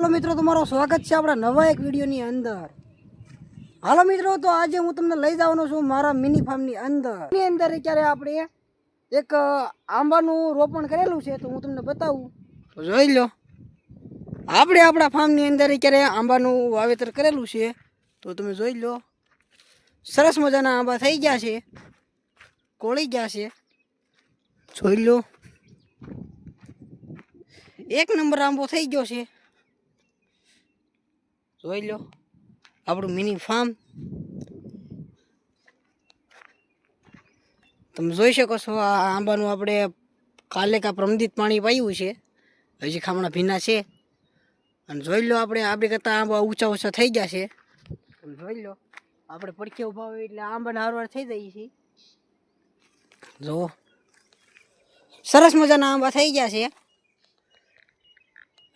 હાલો મિત્રો, તમારો સ્વાગત છે આપણા નવા એક વિડીયોની અંદર. હાલો મિત્રો, તો આજે હું તમને લઈ જવાનો છું મારા મિની ફાર્મની અંદર. એની અંદર અત્યારે આપણે એક આંબાનું રોપણ કરેલું છે, તો હું તમને બતાવું. તો જોઈ લો. આપણે આપણા ફાર્મની અંદર અત્યારે આંબાનું વાવેતર કરેલું છે, તો તમે જોઈ લો. સરસ મજાના આંબા થઈ ગયા છે. કોળી ગયા છે. જોઈ લો. એક નંબર આંબો થઈ ગયો છે. જોઈ લો. આપણું મિની ફાર્મ તમે જોઈ શકો છો, આ આંબાનું આપણે કાલે કા પ્રમદિત પાણી પાયું છે. હજી ખામણા ભીના છે. અને જોઈ લો આપણે આપણે કરતાં આંબા ઊંચા ઊંચા થઈ ગયા છે. જોઈ લો, આપણે પડખે ઊભા હોય એટલે આંબાના હારવાર થઈ જાય છે. જો. સરસ મજાના આંબા થઈ ગયા છે.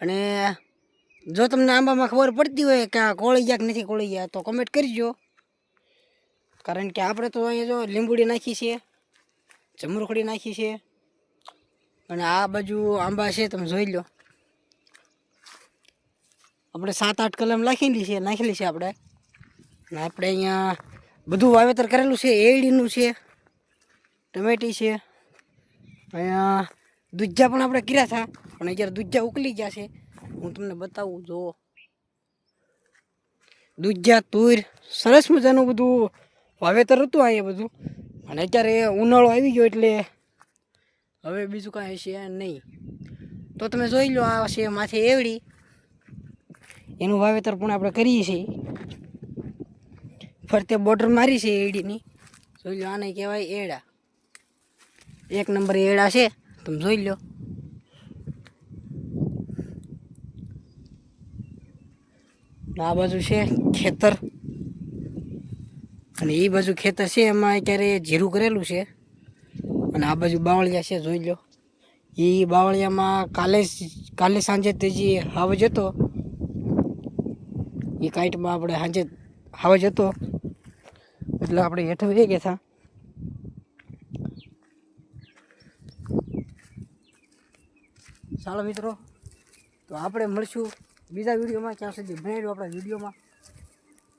અને જો તમને આંબામાં ખબર પડતી હોય કે આ કોળી ગયા કે નથી, કોળી ગયા તો કમેન્ટ કરજો. કારણ કે આપણે તો અહીંયા જો લીંબુડી નાખી છે ચમરખડી નાખી છે, અને આ બાજુ આંબા છે, તમે જોઈ લો. આપણે સાત આઠ કલમ નાખેલી છે નાખેલી છે આપણે. અને આપણે અહીંયા બધું વાવેતર કરેલું છે એડીનું છે, ટમેટી છે. અહીંયા દૂધજા પણ આપણે કર્યા હતા, પણ અત્યારે દૂધજા ઉકલી ગયા છે. હું તમને બતાવું, જો. દુજ્યા તુર, સરસ મજાનું બધું વાવેતર હતું અહીંયા બધું. અને અત્યારે ઉનાળો આવી ગયો એટલે હવે બીજું કાંઈ છે નહીં. તો તમે જોઈ લો આ છે માથે એવડી. એનું વાવેતર પણ આપણે કરીએ છીએ. ફરતે બોર્ડર મારી છે એડીની. જોઈ લો આને કહેવાય એડા. એક નંબર એડા છે. તમે જોઈ લો. આ બાજુ છે ખેતર. અને એ બાજુ ખેતર છે, એમાં અત્યારે જીરું કરેલું છે. અને આ બાજુ બાવળિયા છે, જોઈ લો. એ બાવળિયામાં કાલે કાલે સાંજે તેજી હાવ જતો એ કાઈટમાં આપણે સાંજે હાવ જતો એટલે આપણે હેઠ વહી ગયા હતા ચાલો મિત્રો, તો આપણે મળશું. બીજા વિડીયોમાં ત્યાં સુધી બનાવ્યું આપણા વિડીયોમાં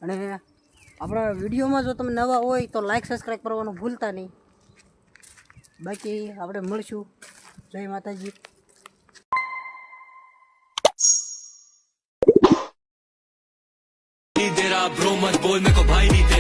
અને આપણા વિડીયોમાં જો તમે નવા હોય તો લાઈક સબસ્ક્રાઈબ કરવાનું ભૂલતા નહીં બાકી આપણે મળશું જય માતાજી तेरा ब्रो मत बोल मेरे को भाई नहीं